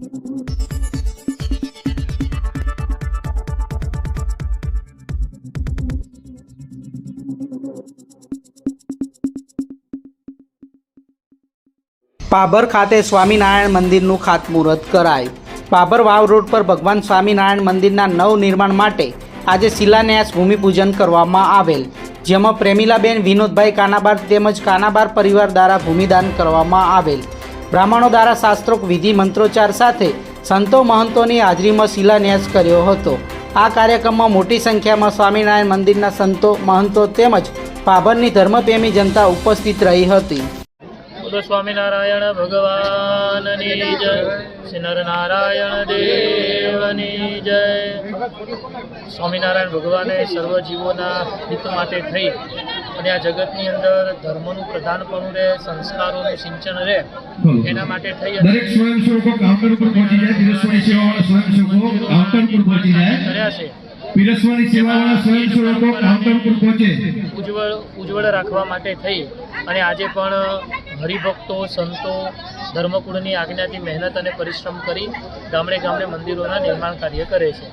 પાભર ખાતે સ્વામિનારાયણ મંદિરનું ખાતમુહૂર્ત કરાયું. પાભર વાવ રોડ પર ભગવાન સ્વામિનારાયણ મંદિરના નવનિર્માણ માટે આજે શિલાન્યાસ, ભૂમિપૂજન કરવામાં આવેલ. જેમાં પ્રેમીલાબેન વિનોદભાઈ કાનાબાર તેમજ કાનાબાર પરિવાર દ્વારા ભૂમિદાન કરવામાં આવેલ. બ્રાહ્મણો દ્વારા શાસ્ત્રોક વિધિ મંત્રોચ્ચાર સાથે સંતો મહંતોની હાજરીમાં શિલાન્યાસ કર્યો હતો. આ કાર્યક્રમમાં મોટી સંખ્યામાં સ્વામિનારાયણ મંદિરના સંતો, મહંતો તેમજ પાભરની ધર્મપ્રેમી જનતા ઉપસ્થિત રહી હતી. બોલો સ્વામિનારાયણ ભગવાનની જય. શ્રી નરનારાયણ દેવની જય. સ્વામિનારાયણ ભગવાને સર્વ જીવોના હિત માટે થઈ અને આ જગતની અંદર ધર્મનું પ્રધાનપણું રહે સંસ્કારોનું સિંચન રહે એના માટે થઈ અને દરેક સ્વયંસેવકો કાઉન્ટર ઉપર પહોંચી જાય પીરસવાની સેવાવાળા સ્વયંસેવકો કાઉન્ટર ઉપર પહોંચી જાય. કર્યા છે. પીરસવાની સેવાવાળા સ્વયંસેવકો કાઉન્ટર ઉપર પહોંચે. ઉજ્જવળ ઉજ્જવળ રાખવા માટે થઈ અને આજે પણ હરિભક્તો સંતો ધર્મકુળની આજ્ઞાથી મહેનત અને પરિશ્રમ કરી ગામડે ગામડે મંદિરોના નિર્માણ કાર્ય કરે છે.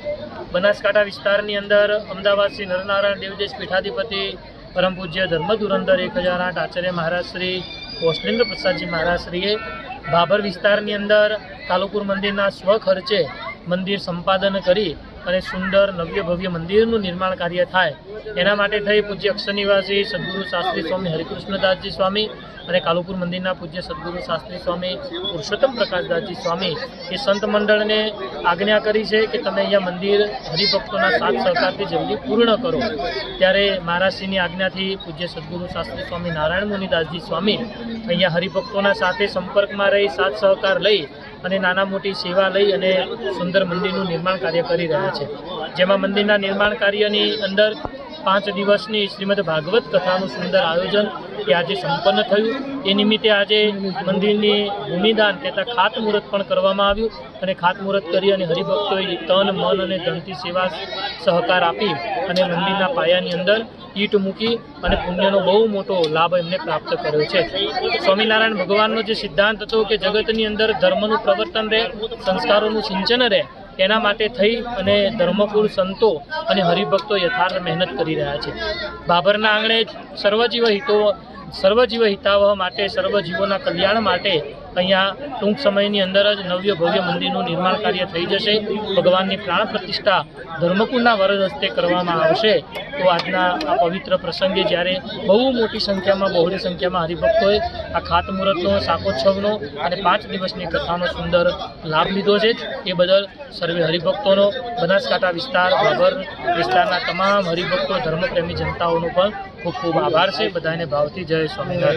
બનાસકાંઠા વિસ્તારની અંદર અમદાવાદ શ્રી નરનારાયણ દેવદેશ પીઠાધિપતિ પરમ પૂજ્ય ધર્મ ધુરંધર એક હજાર આઠ આચાર્ય મહારાજ શ્રી કૌશલેન્દ્ર પ્રસાદજી મહારાજશ્રીએ બાબર વિસ્તારની અંદર કાલુપુર મંદિરના સ્વખર્ચે મંદિર સંપાદન કરી અને સુંદર નવ્ય ભવ્ય મંદિરનું નિર્માણ કાર્ય થાય. એના માટે થઈ પૂજ્ય અક્ષર નિવાસી સદગુરુ શાસ્ત્રી સ્વામી હરિકૃષ્ણદાસજી સ્વામી અને કાલુપુર મંદિરના પૂજ્ય સદગુરુ શાસ્ત્રી સ્વામી પુરુષોત્તમ પ્રકાશદાસજી સ્વામી એ સંત મંડળને આજ્ઞા કરી છે કે તમે અહીંયા મંદિર હરિભક્તોના સાથ સહકારથી જલ્દી પૂર્ણ કરો. ત્યારે મહારાજશ્રીની આજ્ઞાથી પૂજ્ય સદગુરુ શાસ્ત્રી સ્વામી નારાયણ મુનિદાસજી સ્વામી અહીંયા હરિભક્તોના સાથે સંપર્કમાં રહી સાથ સહકાર લઈ અને નાના મોટી સેવા લઈ અને સુંદર મંદિરનું નિર્માણ કાર્ય કરી રહ્યા છે. જેમાં મંદિરના નિર્માણ કાર્યની અંદર પાંચ દિવસની શ્રીમદ ભાગવત કથાનું સુંદર આયોજન એ આજે સંપન્ન થયું. એ નિમિત્તે આજે મંદિરની ભૂમિદાન કહેતા ખાતમુહૂર્ત પણ કરવામાં આવ્યું અને ખાતમુહૂર્ત કરી અને હરિભક્તોએ તન, મન અને ધનથી સેવા સહકાર આપી અને મંદિરના પાયાની અંદર ઈટ મૂકી અને પુણ્યનો બહુ મોટો લાભ એમને પ્રાપ્ત કર્યો છે. સ્વામિનારાયણ ભગવાનનો જે સિદ્ધાંત હતો કે જગતની અંદર ધર્મનું પ્રવર્તન રહે, સંસ્કારોનું સિંચન રહે, એના માટે થઈ અને ધર્મપુર સંતો અને હરિભક્તો યથાર્થ મહેનત કરી રહ્યા છે. બાબરના આંગણે સર્વજીવ હિતો સર્વજીવ હિતાવહ માટે, સર્વજીવોના કલ્યાણ માટે અહીંયા ટૂંક સમયની અંદર જ નવ્ય ભવ્ય મંદિરનું નિર્માણ કાર્ય થઈ જશે. ભગવાનની પ્રાણ પ્રતિષ્ઠા ધર્મકુળના વરદ હસ્તે કરવામાં આવશે. તો આજના આ પવિત્ર પ્રસંગે જ્યારે બહુ મોટી સંખ્યામાં, બહોળી સંખ્યામાં હરિભક્તોએ આ ખાતમુહૂર્તનો, શાકોત્સવનો અને પાંચ દિવસની કથાનો સુંદર લાભ લીધો છે. એ બદલ સર્વે હરિભક્તોનો બનાસકાંઠા વિસ્તાર, બાબર વિસ્તારના તમામ હરિભક્તો, ધર્મપ્રેમી જનતાઓનો પણ ખૂબ ખૂબ આભાર છે. બધાને ભાવથી જય સ્વામિનારાયણ.